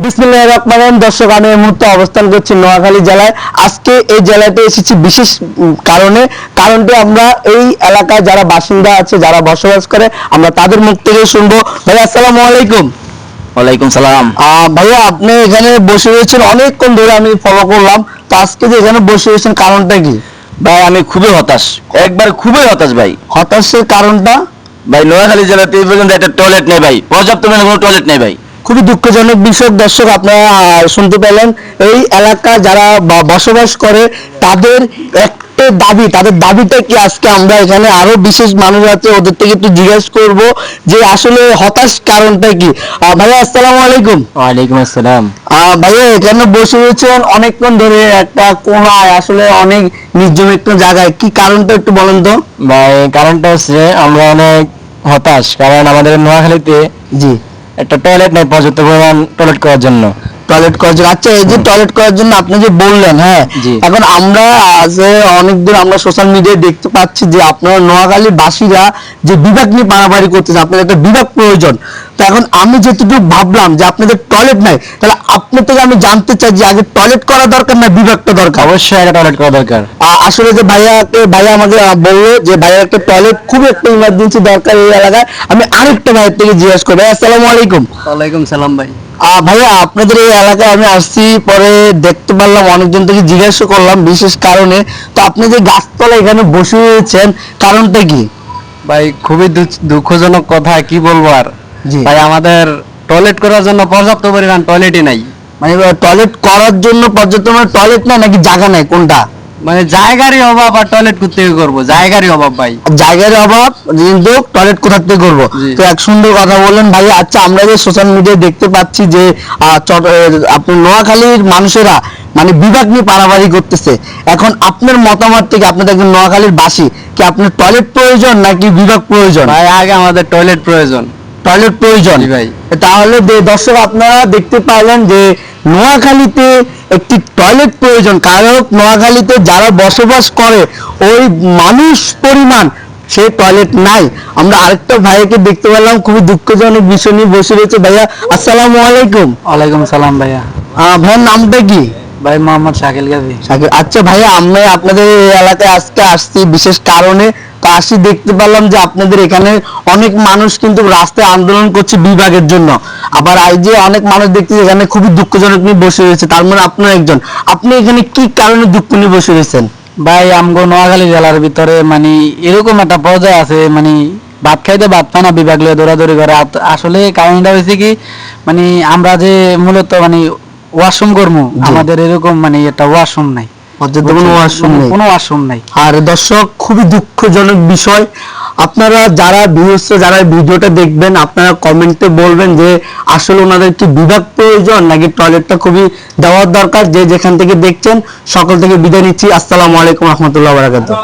বিসমিল্লাহির রহমানির রহিম। দর্শক আমি এই মুহূর্তে অবস্থান করছি নোয়াখালী জেলায়। আজকে এই জেলাতে এসেছি বিশেষ কারণে। কারণটি আমরা এই এলাকায় যারা বাসিন্দা আছে যারা বসবাস করে আমরা তাদের মুখ থেকে শুনব। ভাই আসসালামু আলাইকুম। ওয়ালাইকুম সালাম। ভাইয়া আপনি এখানে বসে রয়েছেন অনেকক্ষণ ধরে আমি ফলো করলাম। তো আজকে যে এখানে বসে রয়েছেন কারণটা কি? ভাই আমি খুবই হতাশ। একবার খুবই হতাশ ভাই। হতাশের কারণটা? ভাই নোয়াখালী জেলাতে এই পর্যন্ত একটা টয়লেট নেই ভাই। পর্যাপ্ত মানে কোনো টয়লেট নেই ভাই। খুবই দুঃখজনক বিষয় দর্শক আপনারা শুনতে পেলেন। এই এলাকা যারা বসবাস করে তাদের একটা দাবি তাদের দাবিটা কি আজকে আমরা এখানে আরও বিশেষ মানুষ আছে ওদের থেকে একটু জিজ্ঞেস করব যে আসলে হতাশ কারণটা কি। ভাইয়া আসসালামু আলাইকুম। ওয়ালাইকুম আসসালাম। ভাইয়া এখানে বসে রয়েছেন অনেকক্ষণ ধরে একটা কোনায় আসলে অনেক নির্জন একটা জায়গায়। কি কারণটা একটু বলেন তো। ভাই কারণটা হচ্ছে আমরা অনেক হতাশ কারণ আমাদের নোয়াখালীতে জি। একটা টয়লেট নেই পর্যাপ্ত পরিমাণ টয়লেট করার জন্য। টয়লেট করার জন্য আচ্ছা এই যে টয়লেট করার জন্য আপনি যে বললেন হ্যাঁ? এখন আমরা আজ অনেকদিন আমরা সোশ্যাল মিডিয়ায় দেখতে পাচ্ছি যে আপনারা নোয়াখালী বাসীরা যে বিভাগ নিয়ে বাড়াবাড়ি করতেছে আপনাদের একটা বিভাগ প্রয়োজন। তো এখন আমি যেটুকু ভাবলাম যে আপনাদের টয়লেট নাই তাহলে আপনার থেকে আমি জানতে চাই যে আগে টয়লেট করা দরকার না বিভাগটা দরকার? অবশ্যই একটা টয়লেট করা দরকার। আসলে যে ভাইয়াকে ভাইয়া আমাকে বলল যে ভাইয়ার একটা টয়লেট খুব একটা ইমার্জেন্সি দরকার এই এলাকায়। আমি আরেকটা ভাইয়ের থেকে জিজ্ঞেস করব। আসসালামু আলাইকুম। ওয়ালাইকুম সালাম ভাই। আহ, ভাইয়া আপনাদের এই এলাকায় আমি আসছি পরে দেখতে পারলাম অনেকজন থেকে জিজ্ঞাসা করলাম বিশেষ কারণে। তো আপনি যে গাছতলা এখানে বসে রয়েছেন কারণটা কি? ভাই খুবই দুঃখজনক কথা কি বলব আর? ভাই আমাদের টয়লেট করার জন্য পর্যাপ্ত পরিমাণ টয়লেটই নাই। মানে টয়লেট করার জন্য পর্যাপ্ত মানে টয়লেট নাই নাকি জায়গা নাই? কোনটা? মানে জায়গারই অভাব আর টয়লেট করতে করব? জায়গারই অভাব ভাই। জায়গার অভাব কিন্তু টয়লেট কোথা থেকে করব? তো এক সুন্দর কথা বললেন ভাই। আচ্ছা আমরা যে সোশ্যাল মিডিয়ায় দেখতে পাচ্ছি যে আপনি নোয়াখালীর মানুষেরা মানে বিভাগ নিয়ে পারাবাড়ি করতেছে। এখন আপনার মতামত থেকে আপনাদের একজন নোয়াখালীর বাসী কি আপনার টয়লেট প্রয়োজন নাকি বিভাগ প্রয়োজন? ভাই আগে আমাদের টয়লেট প্রয়োজন। টয়লেট প্রয়োজন। ভাই। তাহলে দর্শক আপনারা দেখতে পাইলেন যে নোয়াখালীতে একটি টয়লেট প্রয়োজন। কারণ নোয়াখালীতে যারা বসবাস করে ওই মানুষ পরিমাণ সে টয়লেট নাই। আমরা আরেকটা ভাইকে দেখতে পেলাম খুবই দুঃখজনক বিষয় নিয়ে বসে রয়েছে। ভাইয়া আসসালামু আলাইকুম। ওয়ালাইকুম সালাম ভাইয়া। ভাইয়ার নামটা কি? ভাই মোহাম্মদ শাকিল গাজী। আচ্ছা ভাইয়া আমরা আপনাদের এই এলাকায় আজকে আসছি বিশেষ কারণে। আসি দেখতে পেলাম যে আপনাদের এখানে অনেক মানুষ কিন্তু রাস্তায় আন্দোলন করছে বিভাগের জন্য। আবার আজ যে অনেক মানুষ দেখতে এখানে খুবই দুঃখজনক নিয়ে বসে রয়েছে। তার মানে আপনার একজন। আপনি এখানে কি কারণে দুঃখ নিয়ে বসে রয়েছেন? ভাই আমগো নোয়াখালী জেলার ভিতরে মানে এরকম একটা পর্যায়ে আছে মানে ভাত খাইতে ভাত পায় না বিভাগ লিয়ে দৌড়াদৌড়ি করে। আসলে কারণটা হয়েছে কি মানে আমরা যে মূলত মানে ওয়াশরুম করব জি। আমাদের এরকম মানে একটা ওয়াশরুম নাই। কোনো ওয়াশরুম নেই। কোনো ওয়াশরুম নাই। আর দর্শক খুবই দুঃখজনক বিষয়। আপনারা যারা বিহস্ত যারা ভিডিওটা দেখবেন আপনারা কমেন্টে বলবেন যে আসলে ওনাদের কি বিভাগ প্রয়োজন নাকি টয়লেটটা খুবই দেওয়ার দরকার যে যেখান থেকে দেখছেন সকল থেকে বিদায় নিচ্ছি। আসসালামু আলাইকুম রহমতুল্লাহ বারাকাতুহ।